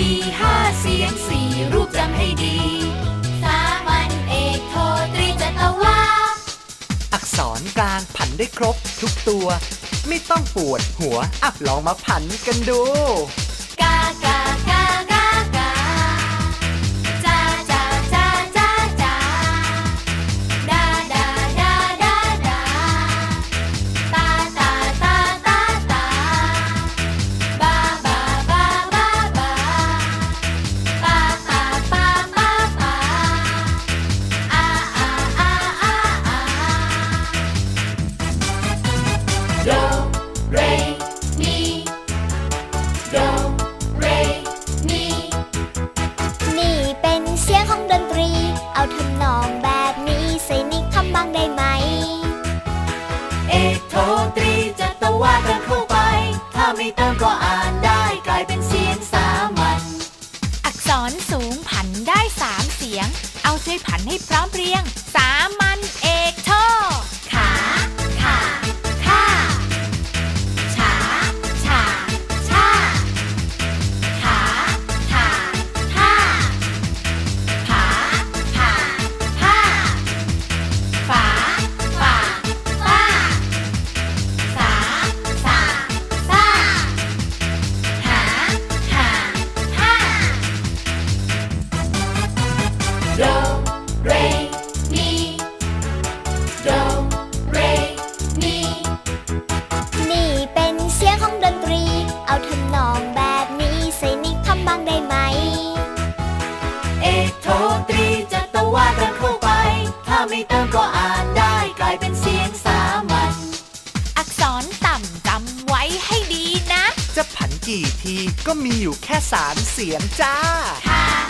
มีห้าเสียงสี่รูปจำให้ดี สามัญเอกโทตรีจัตวา อักษรกลางผันได้ครบทุกตัว ไม่ต้องปวดหัวอับลองมาผันกันดู ก็อ่านได้กลายเป็นเสียงสามัญอักษรสูงผันได้สามเสียง เอาใจผันให้พร้อมเพรียง เติมก็อ่านได้กลายเป็นเสียงสามัญอักษรต่ำจำไว้ให้ดีนะ จะผันกี่ทีก็มีอยู่แค่สามเสียงจ้าขา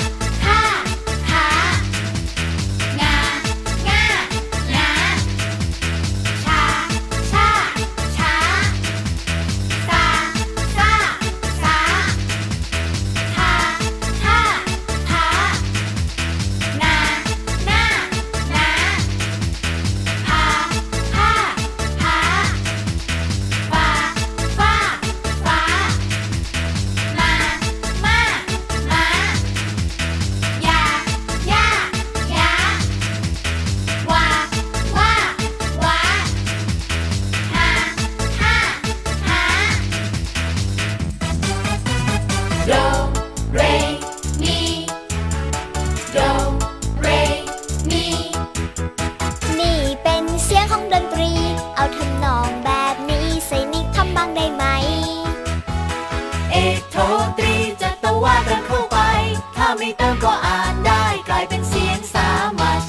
เติมก็อ่านได้กลายเป็นเสียงสามัญ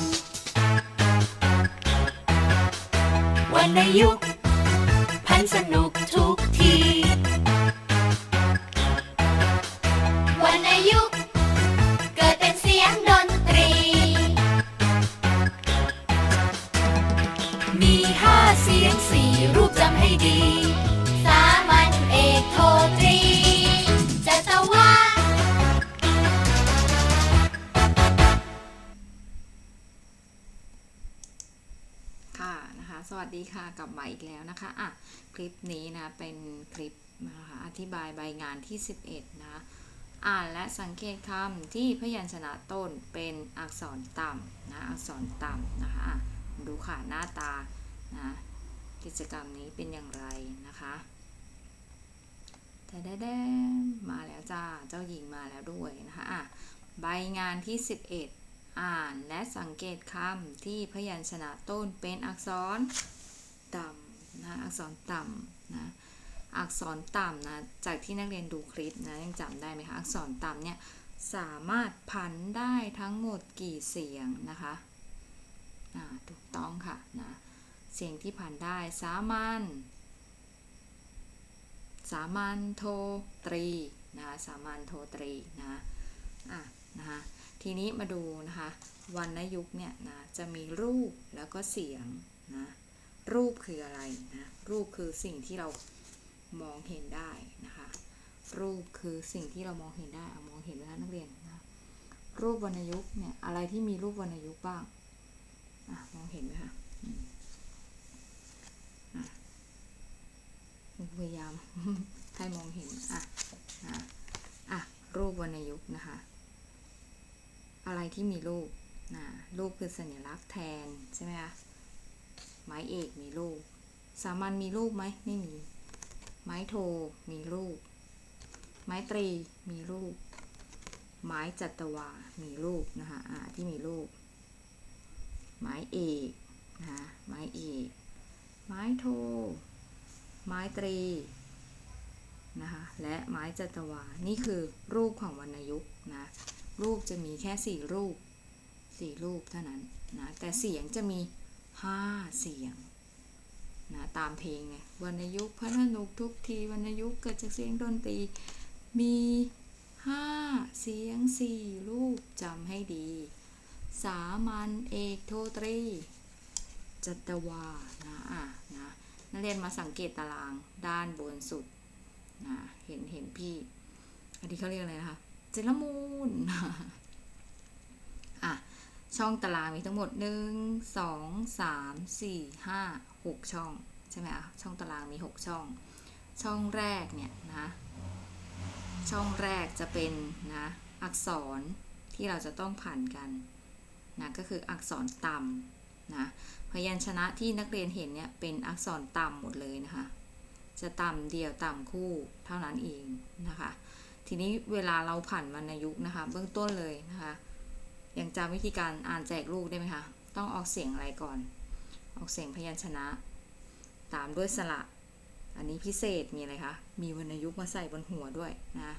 วรรณยุกต์พันสนุกทุกทีวรรณยุกต์เกิดเป็นเสียงดนตรี มีห้าเสียงสี่รูปจำให้ดี ดีค่ะกลับมาอีกแล้วนะคะอะคลิปนี้นะเป็นคลิปนะคะอธิบายใบงานที่ 11 นะอ่านและสังเกตคำที่พยัญชนะต้นเป็นอักษรต่ำนะอักษรต่ำนะคะอะดูค่ะหน้าตานะกิจกรรมนี้เป็นอย่างไรนะคะแต่แด้มาแล้วจ้าเจ้าหญิงมาแล้วด้วยนะคะอะใบงานที่ 11 อ่านและสังเกตคำที่พยัญชนะต้นเป็นอักษร ต่ำนะอักษรต่ำนะอักษรต่ำนะจากที่นักเรียนดูคลิปนะยังจำได้ไหมคะอักษรต่ำเนี่ยสามารถพันได้ทั้งหมดกี่เสียงนะคะถูกต้องค่ะนะเสียงที่ผันได้สามัญสามัญโทตรีนะคะสามัญโทตรีนะอะนะคะทีนี้มาดูนะคะวรรณยุกต์เนี่ยนะจะมีรูปแล้วก็เสียงนะ รูปคืออะไรนะรูปคือสิ่งที่เรามองเห็นได้นะคะรูปคือสิ่งที่เรามองเห็นได้เอามองเห็นไหมคะนักเรียนนะรูปวรรณยุกต์เนี่ยอะไรที่มีรูปวรรณยุกต์บ้างอมองเห็นไหมคะพยายามให้มองเห็นอะนะอะรูปวรรณยุกต์นะคะ อะไรที่มีรูปนะรูปคือสัญลักษณ์แทนใช่ไหมคะ ไม้เอกมีรูปสามัญมีรูปไหมไม่มี ไม้โทมีรูปไม้ตรีมีรูปไม้จัตวา มีรูปนะคะอ่าที่มีรูปไม้เอกนะคะไม้เอก ไม้โท ไม้ตรีนะคะและไม้จัตวา นี่คือรูปของวรรณยุกต์นะ รูปจะมีแค่สี่รูปสี่รูปเท่านั้นนะ แต่เสียงจะมี ห้าเสียงนะตามเพลงไงวรรณยุกต์พระนนุกทุกทีวรรณยุกต์เกิดจากเสียงดนตรี มีห้าเสียงสี่รูปจำให้ดี สามัญเอกโทตรี จัตวานะอะนะนักเรียนมาสังเกตตารางด้านบนสุดนะเห็นเห็นพี่ อันนี้เขาเรียกอะไรนะคะเจลมูนอะ ช่องตารางมีทั้งหมดหนึ่งสองสามสี่ห้าหกช่อง ใช่ไหมอะช่องตารางมีหกช่อง ช่องแรกเนี่ยนะช่องแรกจะเป็นนะอักษรที่เราจะต้องผ่านกันนะก็คืออักษรต่ำนะพยัญชนะที่นักเรียนเห็นเนี่ยเป็นอักษรต่ำหมดเลยนะคะจะต่ำเดียวต่ำคู่เท่านั้นเองนะคะ ทีนี้เวลาเราผ่านวรรณยุกต์นะคะ เบื้องต้นเลยนะคะ ยังจำวิธีการอ่านแจกลูกได้ไหมคะ ต้องออกเสียงอะไรก่อน ออกเสียงพยัญชนะ ตามด้วยสระ อันนี้พิเศษมีอะไรคะ มีวรรณยุกต์มาใส่บนหัวด้วยนะ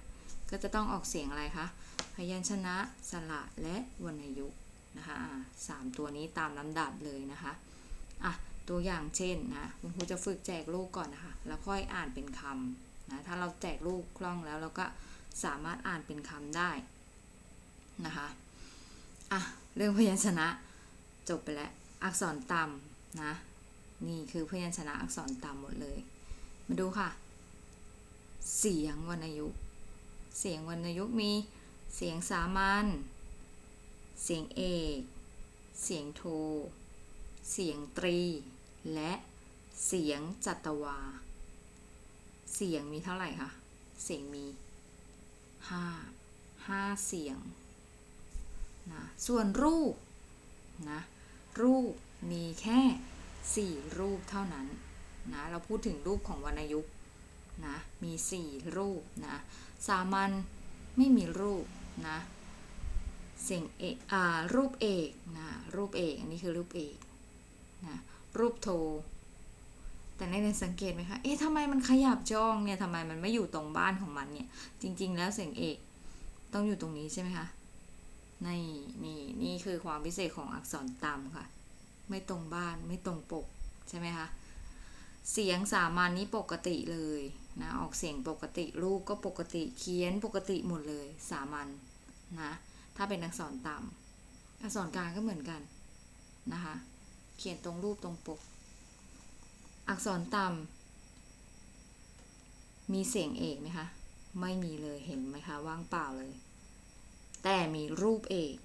ก็จะต้องออกเสียงอะไรคะ พยัญชนะ สระ และวรรณยุกต์นะคะสามตัวนี้ตามลำดับเลยนะคะอะตัวอย่างเช่นนะคุณครูจะฝึกแจกลูกก่อนนะคะ แล้วค่อยอ่านเป็นคำนะ ถ้าเราแจกลูกคล่องแล้วเราก็สามารถอ่านเป็นคำได้นะคะ อะ เรื่องพยัญชนะ จบไปแล้ว อักษรต่ำนะ นี่คือพยัญชนะอักษรต่ำหมดเลย มาดูค่ะ เสียงวรรณยุกเสียงวรรณยุกมี เสียงสามัญ เสียงเอก เสียงโท เสียงตรี และเสียงจัตวา เสียงมีเท่าไหร่คะ เสียงมีห้าห้าเสียง นะส่วนรูปนะรูปมีแค่สี่รูปเท่านั้นนะเราพูดถึงรูปของวรรณยุกต์นะมีสี่รูปนะสามัญไม่มีรูปนะเสียงเอกรูปเอกนะรูปเอกอันนี้คือรูปเอกนะรูปโทแต่ในเรียนสังเกตไหมคะ เอ๊ะทำไมมันขยับจ้องเนี่ยทำไมมันไม่อยู่ตรงบ้านของมันเนี่ย จริง ๆ แล้วเสียงเอกต้องอยู่ตรงนี้ใช่ไหมคะ นี่นี่นี่คือความพิเศษของอักษรต่ำค่ะ ไม่ตรงบ้านไม่ตรงปกใช่ไหมคะ เสียงสามัญนนี้ปกติเลยนะออกเสียงปกติรูปก็ปกติเขียนปกติหมดเลย สามัญนะถ้าเป็นอักษรต่ำอักษรกลางก็เหมือนกันนะคะเขียนตรงรูปตรงปก อักษรต่ำมีเสียงเอกไหมคะไม่มีเลยเห็นไหมคะว่างเปล่าเลย แต่มีรูปเอก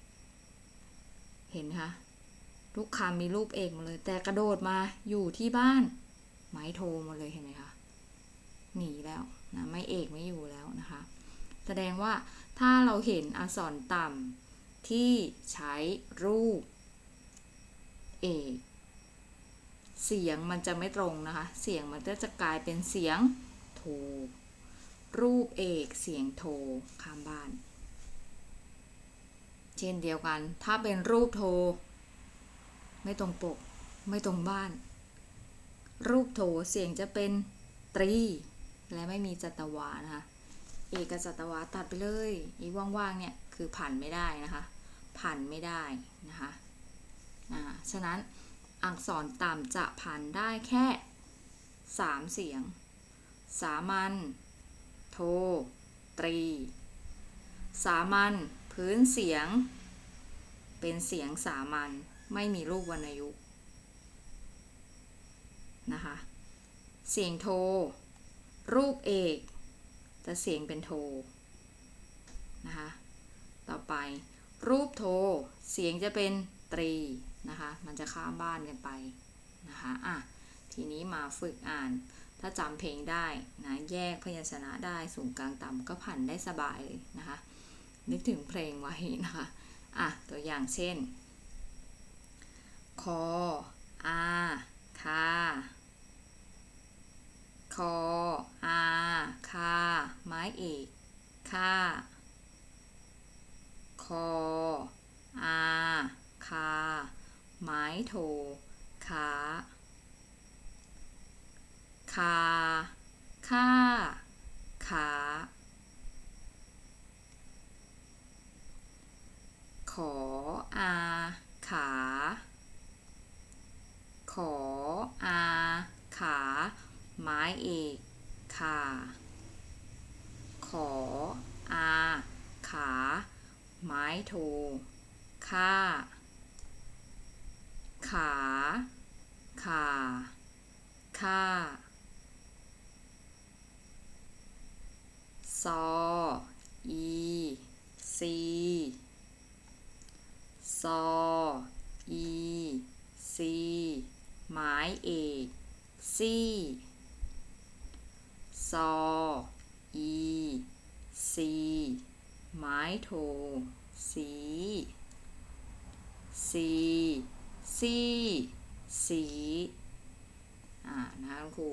เห็นคะทุกคำมีรูปเอกหมดเลย แต่กระโดดมาอยู่ที่บ้าน ไม้โทหมดเลยเห็นไหมคะหนีแล้วนะไม่เอกไม่อยู่แล้วนะคะ แสดงว่าถ้าเราเห็นอักษรต่ำที่ใช้รูปเอกเสียงมันจะไม่ตรงนะคะ เสียงมันก็จะกลายเป็นเสียงโทรูปเอกเสียงโทข้ามบ้าน เช่นเดียวกัน ถ้าเป็นรูปโทไม่ตรงปก ไม่ตรงบ้าน รูปโทเสียงจะเป็นตรี และไม่มีจัตวานะคะ เอกจัตวาตัดไปเลย อีว่างๆเนี่ยคือผ่านไม่ได้นะคะ ผ่านไม่ได้นะคะอ่าฉะนั้นอักษรต่ำจะผันได้แค่ 3 เสียง สามัญ โท ตรี สามัญ พื้นเสียง เป็นเสียงสามัญไม่มีลูกวรรณยุกต์นะคะ เสียงโท รูปเอกจะเสียงเป็นโทนะคะ ต่อไปรูปโท เสียงจะเป็นตรีนะคะ มันจะข้ามบ้านกันไปนะคะอะทีนี้มาฝึกอ่าน ถ้าจำเพลงได้นะ แยกพยัญชนะได้สูงกลางต่ำก็ผันได้สบายเลยนะคะ นึกถึงเพลงไว้นะคะ อะ ตัวอย่างเช่น คอ อาคาคอ อาคาไม้เอกค่าคอ อาคาไม้โทขาคาค่าขา ออาขา ขออาขา ไม้เอกขาขออาขา ไม้โทค่าขาขาค่าซออีซี ซอ อีซีไม้เอกซี่ซอ อีซีไม้โท สีซีซีสีอ่านะคะครู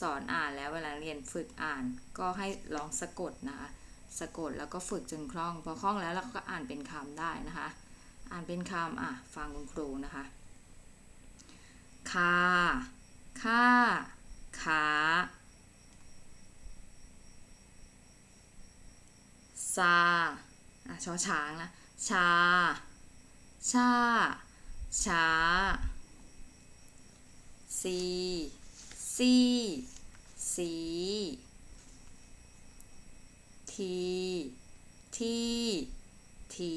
สอนอ่านแล้วเวลาเรียนฝึกอ่านก็ให้ลองสะกดนะคะ สะกดแล้วก็ฝึกจนคล่อง พอคล่องแล้วเราก็อ่านเป็นคำได้นะคะ อ่านเป็นคำอะฟังคุณครูนะคะคาค่าขาซาอะชอช้างนะชา ชาช้าซีซีสีที ที่ที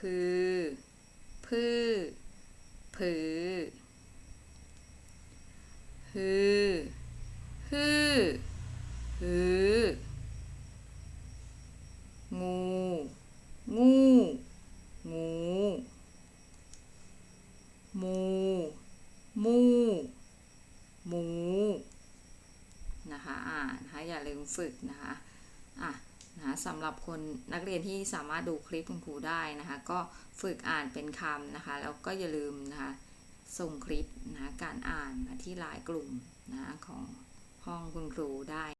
พือ พือ ผือ ฮือ ฮือ ฮือ งู งู งู มู มู หมู นะคะ อ่านะคะ อย่าลืมฝึกนะคะอะนะคะ สำหรับคนนักเรียนที่สามารถดูคลิปคุณครูได้นะคะ ก็ฝึกอ่านเป็นคำนะคะ แล้วก็อย่าลืมนะคะส่งคลิปนะะการอ่านมาที่ไลน์กลุ่มนะะของห้องคุณครูได้